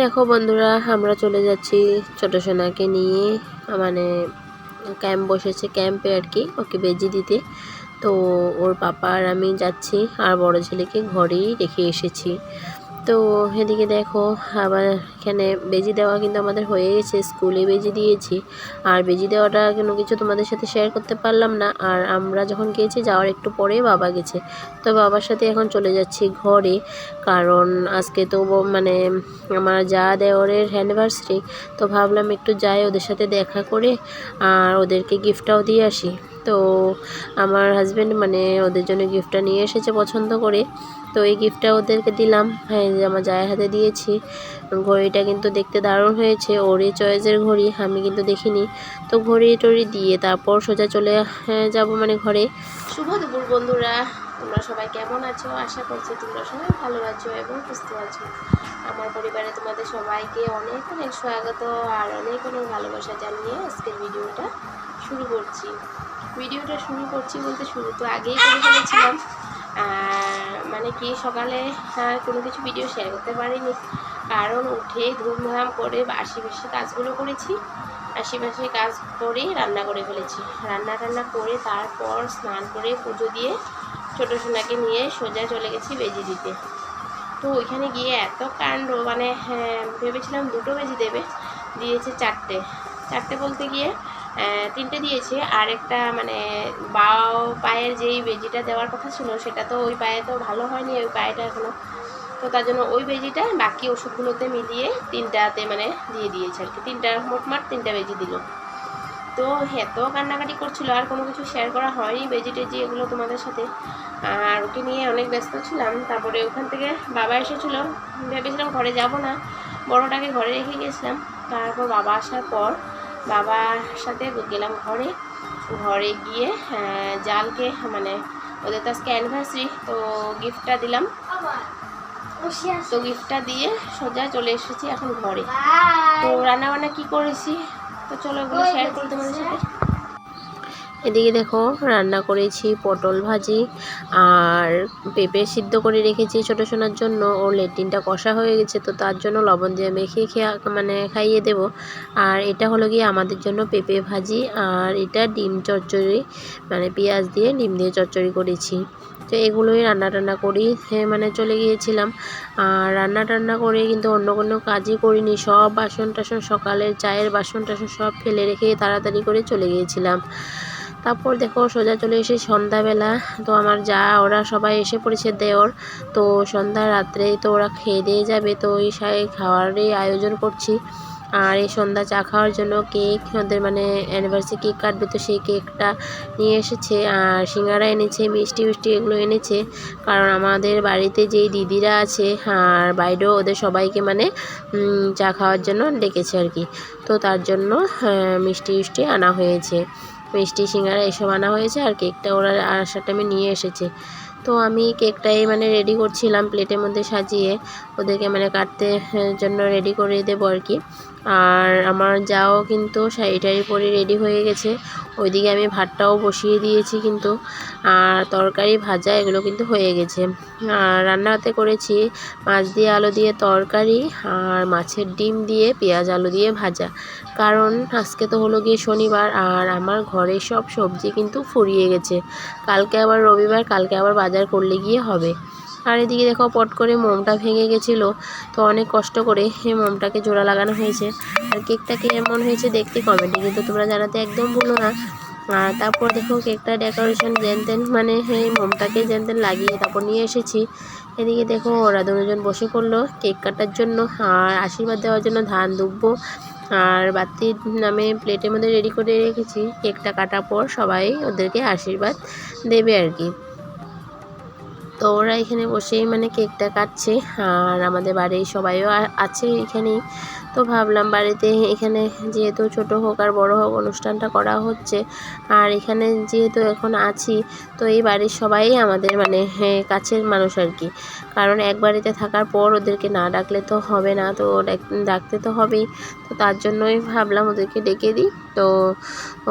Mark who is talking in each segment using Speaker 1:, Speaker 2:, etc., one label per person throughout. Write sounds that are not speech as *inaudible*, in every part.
Speaker 1: দেখো বন্ধুরা, আমরা চলে যাচ্ছি ছোট সোনাকে নিয়ে। মানে ক্যাম্প বসেছে, ক্যাম্পে আর কি, ওকে বেজি দিতে। তো ওর পাপা আর আমি যাচ্ছি, আর বড় ছেলেকে ঘরেই রেখে এসেছি। তো এদিকে দেখো, আবার এখানে বেজি দেওয়া কিন্তু আমাদের হয়ে গেছে, স্কুলে বেজি দিয়েছি। আর বেজি দেওয়াটা কোনো কিছু তোমাদের সাথে শেয়ার করতে পারলাম না। আর আমরা যখন গিয়েছি, যাওয়ার একটু পরে বাবা গেছে। তো বাবার সাথে এখন চলে যাচ্ছি ঘরে। কারণ আজকে তো মানে আমার যা দেওয়ারের অ্যানিভার্সারি তো ভাবলাম একটু যাই ওদের সাথে দেখা করে, আর ওদেরকে গিফটটাও দিয়ে আসি। তো আমার হাজব্যান্ড মানে ওদের জন্য গিফটটা নিয়ে এসেছে পছন্দ করে। তো এই গিফটটা ওদেরকে দিলাম। হ্যাঁ আমার জায়ের হাতে দিয়েছি। ঘড়িটা কিন্তু দেখতে দারুণ হয়েছে। ওরই চয়েসের ঘড়ি আমি কিন্তু দেখিনি। তো ঘড়ি টড়ি দিয়ে তারপর সোজা চলে হ্যাঁ, যাব মানে ঘরে। শুভ দুপুর বন্ধুরা। তোমরা সবাই কেমন আছো? আশা করছি তোমরা সবাই ভালো আছো এবং সুস্থ আছো। আমার পরিবারে তোমাদের সবাইকে অনেক অনেক স্বাগত আর অনেক অনেক ভালোবাসা জানিয়ে আজকের ভিডিওটা শুরু করছি। ভিডিওটা শুরু করছি বলতে শুরু তো আগেই করে ফেলেছিলাম। মানে কি সকালে কোনো কিছু ভিডিও শেয়ার করতে পারিনি। কারণ উঠে ধুমধাম করে বাসি কাজগুলো করেছি। আশেপাশে কাজ করে রান্না করে ফেলেছি। রান্না টান্না করে তারপর স্নান করে পুজো দিয়ে ছোটো সোনাকে নিয়ে সোজা চলে গেছি বেজি দিতে। তো ওইখানে গিয়ে এত কাণ্ড মানে হ্যাঁ, ভেবেছিলাম দুটো বেজি দেবে। দিয়েছে চারটে। চারটে বলতে গিয়ে তিনটে দিয়েছে। আর একটা মানে বাও পায়ের যেই বেজিটা দেওয়ার কথা ছিল, সেটা তো ওই পায়ে তো ভালো হয়নি, ওই পায়েটা এখনও তো তার জন্য ওই বেজিটা বাকি ওষুধগুলোতে মিলিয়ে তিনটাতে মানে দিয়ে দিয়েছে আর কি। তিনটা মোটমাট তিনটা বেজি দিল। তো এত কান্নাকাটি করছিল, আর কোনো কিছু শেয়ার করা হয়নি বেজি টেজি এগুলো তোমাদের সাথে। আর ওকে নিয়ে অনেক ব্যস্ত ছিলাম। তারপরে ওখান থেকে বাবা এসেছিল। ভেবেছিলাম ঘরে যাব না, বড়োটাকে ঘরে রেখে গেছিলাম তারপর বাবা আসার পর বাবার সাথে গেলাম ঘরে। ঘরে গিয়ে জালকে মানে ওদের তো আজকে অ্যানিভার্সারি তো গিফটটা দিলাম। তো গিফটটা দিয়ে সোজা চলে এসেছি এখন ঘরে। তো রান্নাবান্না কি করেছি? তো চলো ওগুলো শেয়ার করি তোমাদের সাথে। এদিকে দেখো, রান্না করেছি পটল ভাজি আর পেঁপে সিদ্ধ করে রেখেছি ছোটো সোনার জন্য। ওর লেট্রিনটা কষা হয়ে গেছে, তো তার জন্য লবণ দিয়ে মেখে খেয়ে মানে খাইয়ে দেব। আর এটা হলো গিয়ে আমাদের জন্য পেঁপে ভাজি আর এটা ডিম চচ্চড়ি মানে পেঁয়াজ দিয়ে ডিম দিয়ে চচ্চড়ি করেছি। তো এগুলোই রান্না টান্না করি মানে চলে গিয়েছিলাম। আর রান্না টান্না করে কিন্তু অন্য কোনো কাজই করিনি, সব বাসন টাসন সকালের চায়ের বাসন টাসন সব ফেলে রেখে তাড়াতাড়ি করে চলে গিয়েছিলাম। তারপর দেখো সোজা চলে এসে সন্ধ্যাবেলা। তো আমার যা ওরা সবাই এসে পড়েছে দেওর। তো সন্ধ্যা রাত্রেই তো ওরা খেয়ে দিয়ে যাবে। তো ওই সাই খাওয়ারই আয়োজন করছি। আর এই সন্ধ্যা চা খাওয়ার জন্য কেক ওদের মানে অ্যানিভার্সারি কেক কাটবে। তো সেই কেকটা নিয়ে এসেছে। আর সিঙ্গারা এনেছে মিষ্টি মিষ্টি এগুলো এনেছে। কারণ আমাদের বাড়িতে যেই দিদিরা আছে আর বাইরেও ওদের সবাইকে মানে চা খাওয়ার জন্য ডেকেছে আর কি। তো তার জন্য হ্যাঁ, মিষ্টি মিষ্টি আনা হয়েছে। মিষ্টি সিঙ্গারা এসব আনা হয়েছে আর কেকটা ওরা আসার টাইমে নিয়ে এসেছে। তো আমি কেকটাই মানে রেডি করছিলাম, প্লেটের মধ্যে সাজিয়ে। ওদেরকে মানে কাটতে জন্য রেডি করে দেবো আর কি। আর আমার যাও কিন্তু শাড়ি টাড়ি পরে রেডি হয়ে গেছে। ওইদিকে আমি ভাতটাও বসিয়ে দিয়েছি কিন্তু। আর তরকারি ভাজা এগুলো কিন্তু হয়ে গেছে। আর রান্নাতে করেছি মাছ দিয়ে আলু দিয়ে তরকারি আর মাছের ডিম দিয়ে পেঁয়াজ আলু দিয়ে ভাজা। কারণ আজকে তো হলো গিয়ে শনিবার আর আমার ঘরে সব সবজি কিন্তু ফুরিয়ে গেছে। কালকে আবার রবিবার, কালকে আবার বাজার করলে গিয়ে হবে। আর এদিকে দেখো পট করে মোমটা ভেঙে গেছিল, তো অনেক কষ্ট করে এই মোমটাকে জোড়া লাগানো হয়েছে। আর কেকটাকে এমন হয়েছে দেখতে কমেন্টে কিন্তু তোমরা জানাতে একদম ভুলো না। আর তারপর দেখো কেকটা ডেকোরেশন যেন তেন মানে এই মোমটাকে যেন তেন লাগিয়ে তারপর নিয়ে এসেছি। এদিকে দেখো ওরা দুজন বসে পড়ল কেক কাটার জন্য, আর আশীর্বাদ দেওয়ার জন্য ধান দুব্বো। আর বাতির নামে প্লেটের মধ্যে রেডি করে রেখেছি। কেকটা কাটার পর সবাই ওদেরকে আশীর্বাদ দেবে আর কি। তো ওরা এখানে বসেই মানে কেকটা কাটছে আর আমাদের বাড়ির সবাইও আছে এখানেই। তো ভাবলাম বাড়িতে এখানে যেহেতু ছোট হোক আর বড় হোক অনুষ্ঠানটা করা হচ্ছে, আর এখানে যেহেতু এখন আছি, তো এই বাড়ির সবাই আমাদের মানে কাছের মানুষ আর কি। কারণ এক বাড়িতে থাকার পর ওদেরকে না ডাকলে তো হবে না, তো ডাকতে তো হবেই। তো তার জন্যই ভাবলাম ওদেরকে ডেকে দিই। তো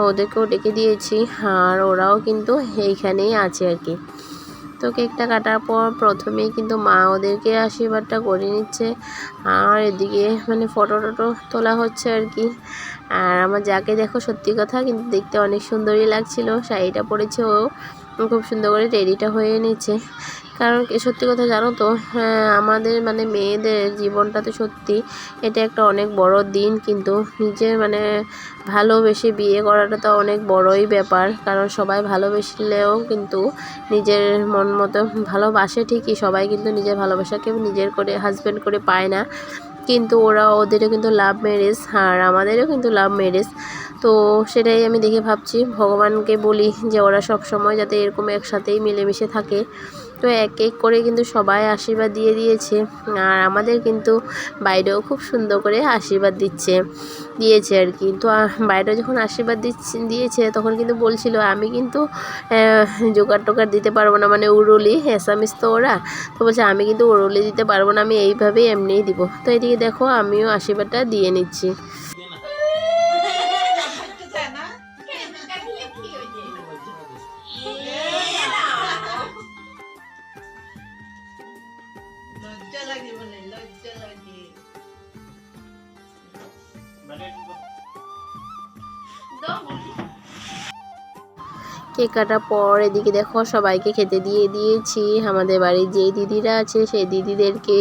Speaker 1: ওদেরকেও ডেকে দিয়েছি, আর ওরাও কিন্তু এইখানেই আছে আর কি। তো কেকটা কাটার পর প্রথমেই কিন্তু মা ওদেরকে আশীর্বাদটা করে নিচ্ছে। আর এদিকে মানে ফটো টটো তোলা হচ্ছে আর কি। আর আমার যাকে দেখো সত্যি কথা কিন্তু দেখতে অনেক সুন্দরই লাগছিল, শাড়িটা পরেছে ও। খুব সুন্দর করে রেডিটা হয়ে নিচ্ছে কারণ সত্যি কথা জানো তো আমাদের মানে মেয়েদের জীবনটা তো সত্যি এটা একটা অনেক বড় দিন, কিন্তু নিজের মানে ভালোবেসে বিয়ে করাটা তো অনেক বড়ই ব্যাপার। কারণ সবাই ভালোবেসলেও কিন্তু নিজের মন মতো ভালোবাসে ঠিকই, সবাই কিন্তু নিজের ভালোবাসাকে নিজের করে হাজব্যান্ড করে পায় না। কিন্তু ওরা, ওদেরও কিন্তু লাভ ম্যারেজ আর আমাদেরও কিন্তু লাভ ম্যারেজ তো সেটাই আমি দেখে ভাবছি। ভগবানকে বলি যে, ওরা সব সময় যাতে এরকম একসাথেই মিলেমিশে থাকে। তো এক এক করে কিন্তু সবাই আশীর্বাদ দিয়ে দিয়েছে। আর আমাদের কিন্তু বাইরেও খুব সুন্দর করে আশীর্বাদ দিচ্ছে, দিয়েছে আর কি। তো বাইরে যখন আশীর্বাদ দিচ্ছে, দিয়েছে, তখন কিন্তু বলছিল, আমি কিন্তু জোগাড় টোগাড় দিতে পারব না। মানে উরুলি অ্যাসামিস তো ওরা। তো বলছে, আমি কিন্তু উরুলি দিতে পারব না, আমি এইভাবেই এমনিই দিব। তো এদিকে দেখো, আমিও আশীর্বাদটা দিয়ে নিচ্ছি। কেক কাটার পর এদিকে দেখো সবাইকে খেতে দিয়ে দিয়েছি। আমাদের বাড়ির যেই দিদিরা আছে, সেই দিদিদেরকে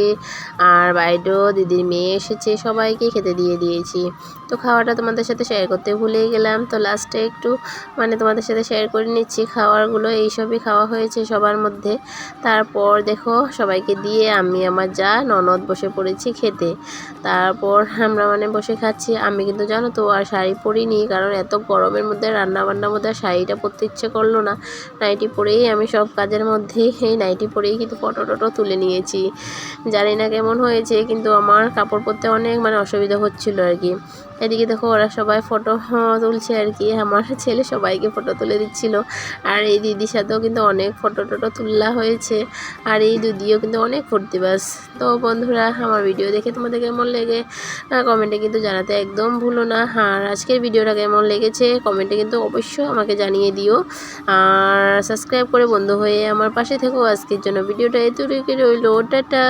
Speaker 1: আর বাইরেও দিদির মেয়ে এসেছে, সবাইকে খেতে দিয়ে দিয়েছি। তো খাওয়াটা তোমাদের সাথে শেয়ার করতে ভুলেই গেলাম। তো লাস্টে একটু মানে তোমাদের সাথে শেয়ার করে নিচ্ছি। খাওয়ারগুলো এইসবই খাওয়া হয়েছে সবার মধ্যে। তারপর দেখো সবাইকে দিয়ে আমি আমার যা ননদ বসে পড়েছি খেতে। তারপর আমরা মানে বসে খাচ্ছি। আমি কিন্তু জানো তো আর শাড়ি পরিনি, কারণ এত গরমের মধ্যে রান্না বান্নার মধ্যে শাড়িটা পরতে ইচ্ছে করল না। নাইটি পরেই আমি সব কাজের মধ্যেই এই নাইটি পরেই কিন্তু ফটো টটো তুলে নিয়েছি। জানি না কেমন হয়েছে, কিন্তু আমার কাপড় পরতে অনেক মানে অসুবিধা হচ্ছিল আর কি। এদিকে দেখো ওরা সবাই ফটো *laughs* তুলছে আর কি। আমার ছেলে সবাইকে ফটো তুলে দিচ্ছিল। আর এই দিদির সাথেও কিন্তু অনেক ফটো টটো তোলা হয়েছে। আর এই দিদিও কিন্তু অনেক ফুর্তিবাস তো বন্ধুরা, আমার ভিডিও দেখে তোমাদের কেমন লেগে? কমেন্টে কিন্তু জানাতে একদম ভুলো না। আর আজকের ভিডিওটা কেমন লেগেছে? কমেন্টে কিন্তু অবশ্যই আমাকে জানিয়ে দিও। আর সাবস্ক্রাইব করে বন্ধু হয়ে আমার পাশে থেকো। আজকের জন্য ভিডিওটা এতটুকু রইল। টাটা।